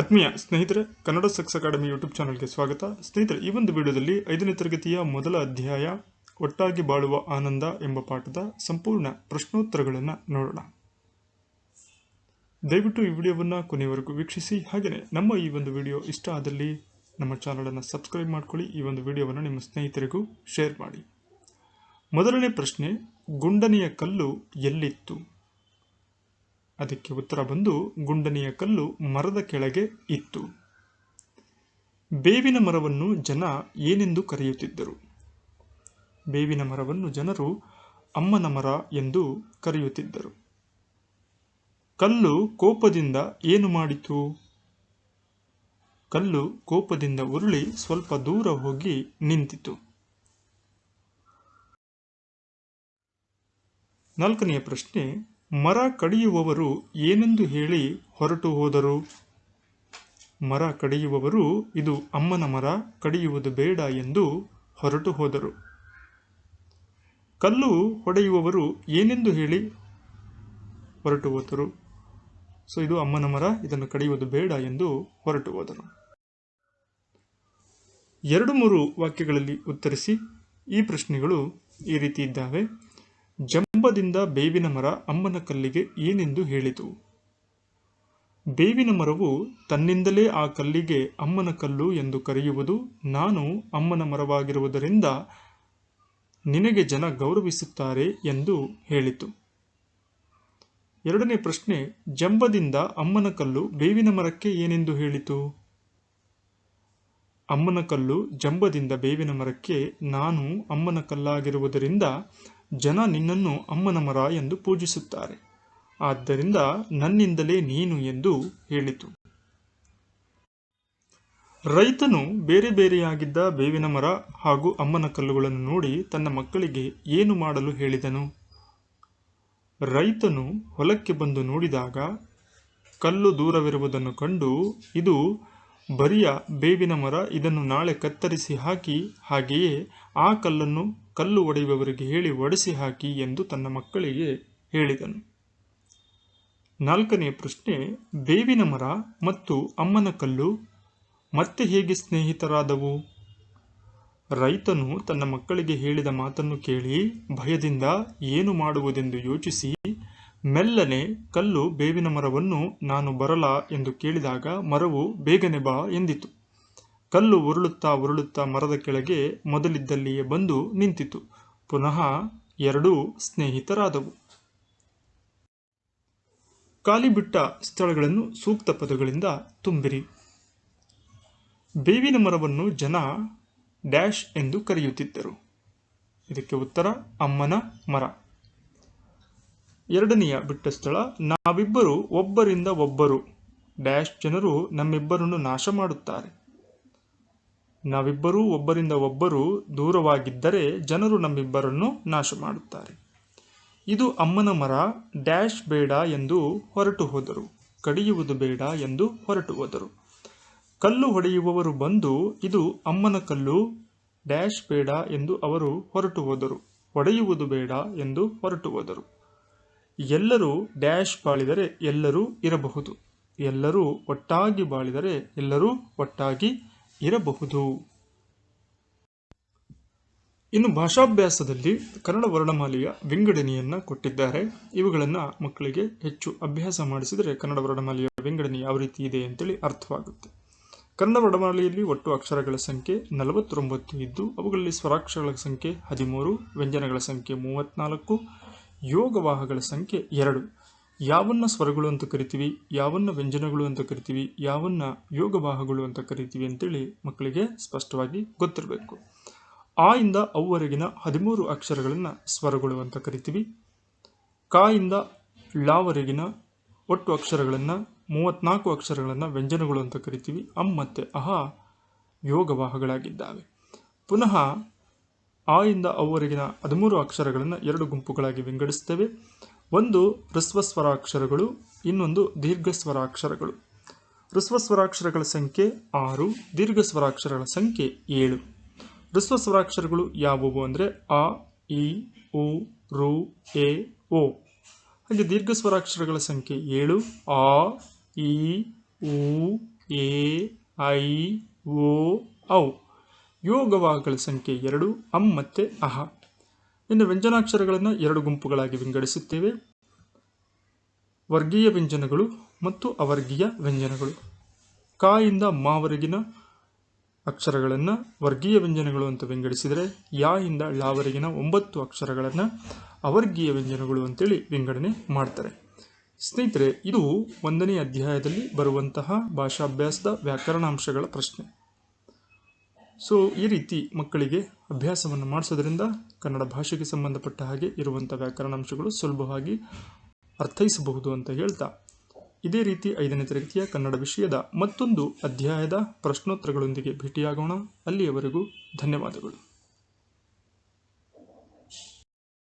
ಆತ್ಮೀಯ ಸ್ನೇಹಿತರೆ, Kannada sucks academy YouTube ಚಾನಲ್ಗೆ ಸ್ವಾಗತ. ಸ್ನೇಹಿತರೆ, ಈ ಒಂದು ವಿಡಿಯೋದಲ್ಲಿ ಐದನೇ ತರಗತಿಯ ಮೊದಲ ಅಧ್ಯಾಯ, ಒಟ್ಟಾಗಿ ಬಾಳುವ ಆನಂದ ಎಂಬ ಪಾಠದ ಸಂಪೂರ್ಣ ಪ್ರಶ್ನೋತ್ತರಗಳನ್ನು ನೋಡೋಣ. ದಯವಿಟ್ಟು ಈ ವಿಡಿಯೋವನ್ನು ಕೊನೆಯವರೆಗೂ ವೀಕ್ಷಿಸಿ. ಹಾಗೆಯೇ ನಮ್ಮ ಈ ಒಂದು ವಿಡಿಯೋ ಇಷ್ಟ ಆದಲ್ಲಿ ನಮ್ಮ ಚಾನಲನ್ನು ಸಬ್ಸ್ಕ್ರೈಬ್ ಮಾಡ್ಕೊಳ್ಳಿ, ಈ ಒಂದು ವಿಡಿಯೋವನ್ನು ನಿಮ್ಮ ಸ್ನೇಹಿತರಿಗೂ ಶೇರ್ ಮಾಡಿ. ಮೊದಲನೇ ಪ್ರಶ್ನೆ, ಗುಂಡನೆಯ ಕಲ್ಲು ಎಲ್ಲಿತ್ತು? ಅದಕ್ಕೆ ಉತ್ತರ ಬಂದು ಗುಂಡನೆಯ ಕಲ್ಲು ಮರದ ಕೆಳಗೆ ಇತ್ತು. ಬೇವಿನ ಮರವನ್ನು ಜನ ಏನೆಂದು ಕರೆಯುತ್ತಿದ್ದರು? ಬೇವಿನ ಮರವನ್ನು ಜನರು ಅಮ್ಮನ ಮರ ಎಂದು ಕರೆಯುತ್ತಿದ್ದರು. ಕಲ್ಲು ಕೋಪದಿಂದ ಏನು ಮಾಡಿತು? ಕಲ್ಲು ಕೋಪದಿಂದ ಉರುಳಿ ಸ್ವಲ್ಪ ದೂರ ಹೋಗಿ ನಿಂತಿತು. ನಾಲ್ಕನೆಯ ಪ್ರಶ್ನೆ ಮರ ಕಡಿಯುವವರು ಏನೆಂದು ಹೇಳಿ ಹೊರಟು ಹೋದರು. ಮರ ಕಡಿಯುವವರು, ಇದು ಅಮ್ಮನ ಮರ, ಕಡಿಯುವುದು ಬೇಡ ಎಂದು ಹೊರಟು ಹೋದರು. ಕಲ್ಲು ಹೊಡೆಯುವವರು ಏನೆಂದು ಹೇಳಿ ಹೊರಟು ಹೋದರು. ಸೊ, ಇದು ಅಮ್ಮನ ಮರ, ಇದನ್ನು ಕಡಿಯುವುದು ಬೇಡ ಎಂದು ಹೊರಟು ಹೋದರು. ಎರಡು ಮೂರು ವಾಕ್ಯಗಳಲ್ಲಿ ಉತ್ತರಿಸಿ ಈ ಪ್ರಶ್ನೆಗಳು ಈ ರೀತಿ ಇದ್ದಾವೆ. ಜಂಬದಿಂದ ಬೇವಿನ ಮರ ಅಮ್ಮನ ಕಲ್ಲಿಗೆ ಏನೆಂದು ಹೇಳಿತು. ಬೇವಿನ ಮರವು ತನ್ನಿಂದಲೇ ಆ ಕಲ್ಲಿಗೆ ಅಮ್ಮನ ಕಲ್ಲು ಎಂದು ಕರೆಯುವುದು ನಾನು ಅಮ್ಮನ ಮರವಾಗಿರುವುದರಿಂದ ನಿನಗೆ ಜನ ಗೌರವಿಸುತ್ತಾರೆ ಎಂದು ಹೇಳಿತು. ಎರಡನೇ ಪ್ರಶ್ನೆ, ಜಂಬದಿಂದ ಅಮ್ಮನ ಕಲ್ಲು ಬೇವಿನ ಮರಕ್ಕೆ ಏನೆಂದು ಹೇಳಿತು? ಅಮ್ಮನ ಕಲ್ಲು ಜಂಬದಿಂದ ಬೇವಿನ ಮರಕ್ಕೆ ನಾನು ಅಮ್ಮನ ಕಲ್ಲಾಗಿರುವುದರಿಂದ ಜನ ನಿನ್ನನ್ನು ಅಮ್ಮನ ಮರ ಎಂದು ಪೂಜಿಸುತ್ತಾರೆ. ಆದ್ದರಿಂದ ನನ್ನಿಂದಲೇ ನೀನು ಎಂದು ಹೇಳಿತು. ರೈತನು ಬೇರೆ ಬೇರೆಯಾಗಿದ್ದ ಬೇವಿನ ಮರ ಹಾಗೂ ಅಮ್ಮನ ಕಲ್ಲುಗಳನ್ನು ನೋಡಿ ತನ್ನ ಮಕ್ಕಳಿಗೆ ಏನು ಮಾಡಲು ಹೇಳಿದನು? ರೈತನು ಹೊಲಕ್ಕೆ ಬಂದು ನೋಡಿದಾಗ ಕಲ್ಲು ದೂರವಿರುವುದನ್ನು ಕಂಡು ಇದು ಬರಿಯ ಬೇವಿನ ಮರ ಇದನ್ನು ನಾಳೆ ಕತ್ತರಿಸಿ ಹಾಕಿ ಹಾಗೆಯೇ ಆ ಕಲ್ಲನ್ನು ಕಲ್ಲು ಒಡೆಯುವವರಿಗೆ ಹೇಳಿ ಒಡೆಸಿ ಹಾಕಿ ಎಂದು ತನ್ನ ಮಕ್ಕಳಿಗೆ ಹೇಳಿದನು. ನಾಲ್ಕನೆಯ ಪ್ರಶ್ನೆ, ಬೇವಿನ ಮರ ಮತ್ತು ಅಮ್ಮನ ಕಲ್ಲು ಮತ್ತೆ ಹೇಗೆ ಸ್ನೇಹಿತರಾದವು? ರೈತನು ತನ್ನ ಮಕ್ಕಳಿಗೆ ಹೇಳಿದ ಮಾತನ್ನು ಕೇಳಿ ಭಯದಿಂದ ಏನು ಮಾಡುವುದೆಂದು ಯೋಚಿಸಿ, ಮೆಲ್ಲನೆ ಕಲ್ಲು ಬೇವಿನ ಮರವನ್ನು ನಾನು ಬರಲ? ಎಂದು ಕೇಳಿದಾಗ ಮರವು ಬೇಗನೆ ಬಾ ಎಂದಿತು. ಕಲ್ಲು ಉರುಳುತ್ತಾ ಉರುಳುತ್ತಾ ಮರದ ಕೆಳಗೆ ಮೊದಲಿದ್ದಲ್ಲಿಯೇ ಬಂದು ನಿಂತಿತು. ಪುನಃ ಎರಡೂ ಸ್ನೇಹಿತರಾದವು. ಖಾಲಿ ಬಿಟ್ಟ ಸ್ಥಳಗಳನ್ನು ಸೂಕ್ತ ಪದಗಳಿಂದ ತುಂಬಿರಿ. ಬೇವಿನ ಮರವನ್ನು ಜನ ಡ್ಯಾಶ್ ಎಂದು ಕರೆಯುತ್ತಿದ್ದರು. ಇದಕ್ಕೆ ಉತ್ತರ ಅಮ್ಮನ ಮರ. ಎರಡನೆಯ ಬಿಟ್ಟ ಸ್ಥಳ, ನಾವಿಬ್ಬರು ಒಬ್ಬರಿಂದ ಒಬ್ಬರು. ಡ್ಯಾಶ್ ಜನರು ನಮ್ಮಿಬ್ಬರನ್ನು ನಾಶ ಮಾಡುತ್ತಾರೆ. ನಾವಿಬ್ಬರೂ ಒಬ್ಬರಿಂದ ಒಬ್ಬರು ದೂರವಾಗಿದ್ದರೆ ಜನರು ನಮ್ಮಿಬ್ಬರನ್ನು ನಾಶ ಮಾಡುತ್ತಾರೆ ಇದು ಅಮ್ಮನ ಮರ, ಡ್ಯಾಶ್ ಬೇಡ ಎಂದು ಹೊರಟು ಹೋದರು. ಕಡಿಯುವುದು ಬೇಡ ಎಂದು ಹೊರಟು ಹೋದರು. ಕಲ್ಲು ಹೊಡೆಯುವವರು ಬಂದು ಇದು ಅಮ್ಮನ ಕಲ್ಲು, ಡ್ಯಾಶ್ ಬೇಡ ಎಂದು ಅವರು ಹೊರಟು ಹೋದರು. ಹೊಡೆಯುವುದು ಬೇಡ ಎಂದು ಹೊರಟು ಹೋದರು. ಎಲ್ಲರೂ ಡ್ಯಾಶ್ ಬಾಳಿದರೆ ಎಲ್ಲರೂ ಇರಬಹುದು. ಎಲ್ಲರೂ ಒಟ್ಟಾಗಿ ಬಾಳಿದರೆ ಎಲ್ಲರೂ ಒಟ್ಟಾಗಿ ಇರಬಹುದು. ಇನ್ನು ಭಾಷಾಭ್ಯಾಸದಲ್ಲಿ ಕನ್ನಡ ವರ್ಣಮಾಲೆಯ ವಿಂಗಡಣೆಯನ್ನು ಕೊಟ್ಟಿದ್ದಾರೆ. ಇವುಗಳನ್ನು ಮಕ್ಕಳಿಗೆ ಹೆಚ್ಚು ಅಭ್ಯಾಸ ಮಾಡಿಸಿದರೆ ಕನ್ನಡ ವರ್ಣಮಾಲೆಯ ವಿಂಗಡಣೆ ಯಾವ ರೀತಿ ಇದೆ ಅಂತೇಳಿ ಅರ್ಥವಾಗುತ್ತೆ. ಕನ್ನಡ ವರ್ಣಮಾಲೆಯಲ್ಲಿ ಒಟ್ಟು ಅಕ್ಷರಗಳ ಸಂಖ್ಯೆ ನಲವತ್ತೊಂಬತ್ತು ಇದ್ದು, ಅವುಗಳಲ್ಲಿ ಸ್ವರಾಕ್ಷರಗಳ ಸಂಖ್ಯೆ ಹದಿಮೂರು, ವ್ಯಂಜನಗಳ ಸಂಖ್ಯೆ ಮೂವತ್ತ್ನಾಲ್ಕು ಯೋಗವಾಹಗಳ ಸಂಖ್ಯೆ ಎರಡು. ಯಾವನ್ನ ಸ್ವರಗಳು ಅಂತ ಕರಿತೀವಿ, ಯಾವನ್ನ ವ್ಯಂಜನಗಳು ಅಂತ ಕರಿತೀವಿ, ಯಾವನ್ನ ಯೋಗವಾಹಗಳು ಅಂತ ಕರಿತೀವಿ ಅಂತೇಳಿ ಮಕ್ಕಳಿಗೆ ಸ್ಪಷ್ಟವಾಗಿ ಗೊತ್ತಿರಬೇಕು. ಆ ಇಂದ ಅವರೆಗಿನ ಹದಿಮೂರು ಅಕ್ಷರಗಳನ್ನು ಸ್ವರಗಳು ಅಂತ ಕರಿತೀವಿ. ಕಾ ಇಂದ ಲಾವರೆಗಿನ ಒಟ್ಟು ಅಕ್ಷರಗಳನ್ನು ಮೂವತ್ನಾಲ್ಕು ಅಕ್ಷರಗಳನ್ನು ವ್ಯಂಜನಗಳು ಅಂತ ಕರಿತೀವಿ. ಅಮ್ ಮತ್ತು ಅಹ ಯೋಗವಾಹಗಳಾಗಿದ್ದಾವೆ ಪುನಃ ಆ ಇಂದ ಅವರೆಗಿನ ಹದಿಮೂರು ಅಕ್ಷರಗಳನ್ನು ಎರಡು ಗುಂಪುಗಳಾಗಿ ವಿಂಗಡಿಸ್ತೇವೆ. ಒಂದು ಹೃಸ್ವಸ್ವರಾಕ್ಷರಗಳು, ಇನ್ನೊಂದು ದೀರ್ಘಸ್ವರಾಕ್ಷರಗಳು. ಹೃಸ್ವಸ್ವರಾಕ್ಷರಗಳ ಸಂಖ್ಯೆ ಆರು, ದೀರ್ಘಸ್ವರಾಕ್ಷರಗಳ ಸಂಖ್ಯೆ ಏಳು. ಹೃಸ್ವಸ್ವರಾಕ್ಷರಗಳು ಯಾವುವು ಅಂದರೆ ಅ ಇ ಉ, ರು, ಎ, ಓ. ಹಾಗೆ ದೀರ್ಘ ಸ್ವರಾಕ್ಷರಗಳ ಸಂಖ್ಯೆ ಏಳು, ಆ ಇ ಉ, ಎ, ಐ, ಓ, ಔ. ಯೋಗವಾಗಳ ಸಂಖ್ಯೆ ಎರಡು, ಅಂ ಮತ್ತು ಅಹ. ಇನ್ನು ವ್ಯಂಜನಾಕ್ಷರಗಳನ್ನು ಎರಡು ಗುಂಪುಗಳಾಗಿ ವಿಂಗಡಿಸುತ್ತೇವೆ. ವರ್ಗೀಯ ವ್ಯಂಜನಗಳು ಮತ್ತು ಅವರ್ಗೀಯ ವ್ಯಂಜನಗಳು. ಕ ಇಂದ ಮಾವರೆಗಿನ ಅಕ್ಷರಗಳನ್ನು ವರ್ಗೀಯ ವ್ಯಂಜನಗಳು ಅಂತ ವಿಂಗಡಿಸಿದರೆ ಯಾ ಇಂದ ಳಾವರೆಗಿನ ಒಂಬತ್ತು ಅಕ್ಷರಗಳನ್ನು ಅವರ್ಗೀಯ ವ್ಯಂಜನಗಳು ಅಂತೇಳಿ ವಿಂಗಡಣೆ ಮಾಡ್ತಾರೆ. ಸ್ನೇಹಿತರೆ, ಇದು ಒಂದನೇ ಅಧ್ಯಾಯದಲ್ಲಿ ಬರುವಂತಹ ಭಾಷಾಭ್ಯಾಸದ ವ್ಯಾಕರಣಾಂಶಗಳ ಪ್ರಶ್ನೆ. ಸೊ ಈ ರೀತಿ ಮಕ್ಕಳಿಗೆ ಅಭ್ಯಾಸವನ್ನು ಮಾಡಿಸೋದ್ರಿಂದ ಕನ್ನಡ ಭಾಷೆಗೆ ಸಂಬಂಧಪಟ್ಟ ಹಾಗೆ ಇರುವಂಥ ವ್ಯಾಕರಣಾಂಶಗಳು ಸುಲಭವಾಗಿ ಅರ್ಥೈಸಬಹುದು ಅಂತ ಹೇಳ್ತಾ. ಇದೇ ರೀತಿ ಐದನೇ ತರಗತಿಯ ಕನ್ನಡ ವಿಷಯದ ಮತ್ತೊಂದು ಅಧ್ಯಾಯದ ಪ್ರಶ್ನೋತ್ತರಗಳೊಂದಿಗೆ ಭೇಟಿಯಾಗೋಣ. ಅಲ್ಲಿಯವರೆಗೂ ಧನ್ಯವಾದಗಳು.